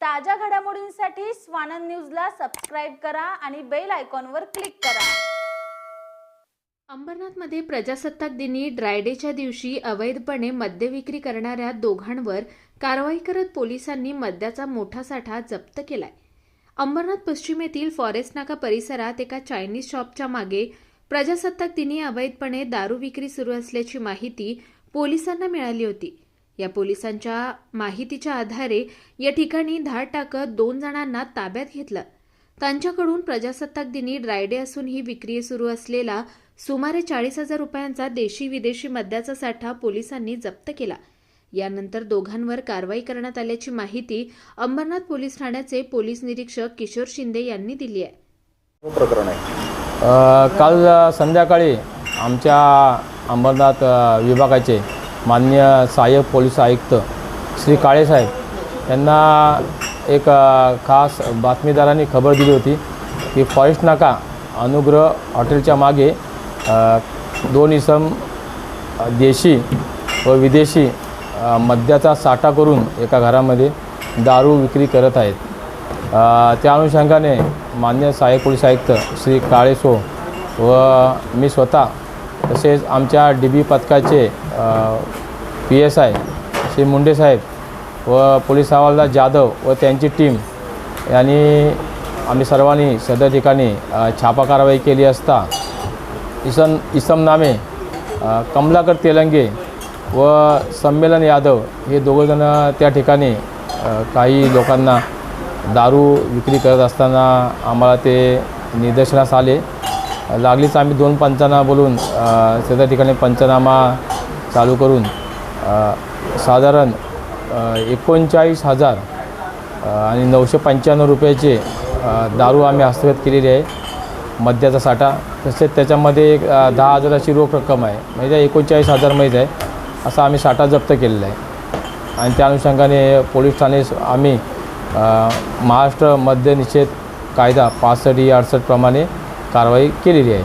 ताज्या घडामोडींसाठी स्वानंद न्यूजला सबस्क्राईब करा आणि बेल आयकॉनवर क्लिक करा. अंबरनाथमध्ये प्रजासत्ताक दिनी ड्रायडेच्या दिवशी अवैधपणे मद्य विक्री करणाऱ्या दोघांवर कारवाई करत पोलिसांनी मद्याचा मोठा साठा जप्त केलाय. अंबरनाथ पश्चिम येथील फॉरेस्ट नाका परिसरात एका चायनीज शॉपच्या मागे प्रजासत्ताक दिनी अवैधपणे दारू विक्री सुरू असल्याची माहिती पोलिसांना मिळाली होती. या पोलिसांच्या माहितीच्या आधारे या ठिकाणी धाड टाकत दोन जणांना ताब्यात घेतलं. त्यांच्याकडून प्रजासत्ताक दिनी ड्रायडे असून ही विक्री सुरू असलेला सुमारे चाळीस हजार रुपयांचा देशी विदेशी मद्याचा साठा पोलिसांनी जप्त केला. यानंतर दोघांवर कारवाई करण्यात आल्याची माहिती अंबरनाथ पोलीस ठाण्याचे पोलीस निरीक्षक किशोर शिंदे यांनी दिली आहे. प्रकरण आहे? अ, काल संध्याकाळी आमच्या अंबरनाथ विभागाचे मान्य सहाय्यक पोलीस आयुक्त श्री काळेसाहेब यांना एक खास बातमीदारांनी खबर दिली होती की फॉरेस्ट नाका अनुग्रह हॉटेलच्या मागे दोन इसम देशी व विदेशी मद्याचा साठा करून एका घरामध्ये दारू विक्री करत आहेत. त्या अनुषंगाने मान्य सहाय्यक पोलीस आयुक्त श्री काळेसो व मी स्वतः तसेच आमच्या डी बी पथकाचे P S I Shri Munde साहेब व पोलीस हवालदार जाधव व त्यांची टीम यांनी आम्ही सर्वांनी सदर ठिकाणी छापा कारवाई केली असता इसम इसम नामे कमलाकर तेलंगे व संमेलन यादव हे दोघंजणं त्या ठिकाणी काही लोकांना दारू विक्री करत असताना आम्हाला ते निदर्शनास आले. लागलीच आम्ही दोन पंचांना बोलून सदर ठिकाणी पंचनामा चालू करून साधारण एकोणचाळीस हजार आणि नऊशे पंच्याण्णव रुपयाचे दारू आम्ही हस्तगत केलेली आहे. मद्याचा साठा. तसेच त्याच्यामध्ये एक दहा हजाराची रोख रक्कम आहे. म्हणजे एकोणचाळीस हजारमध्येच आहे. असा आम्ही साठा जप्त केलेला आहे. आणि त्या अनुषंगाने पोलीस ठाणे आम्ही महाराष्ट्र मद्य निषेध कायदा पासष्ट ही अडसष्टप्रमाणे कारवाई केलेली आहे.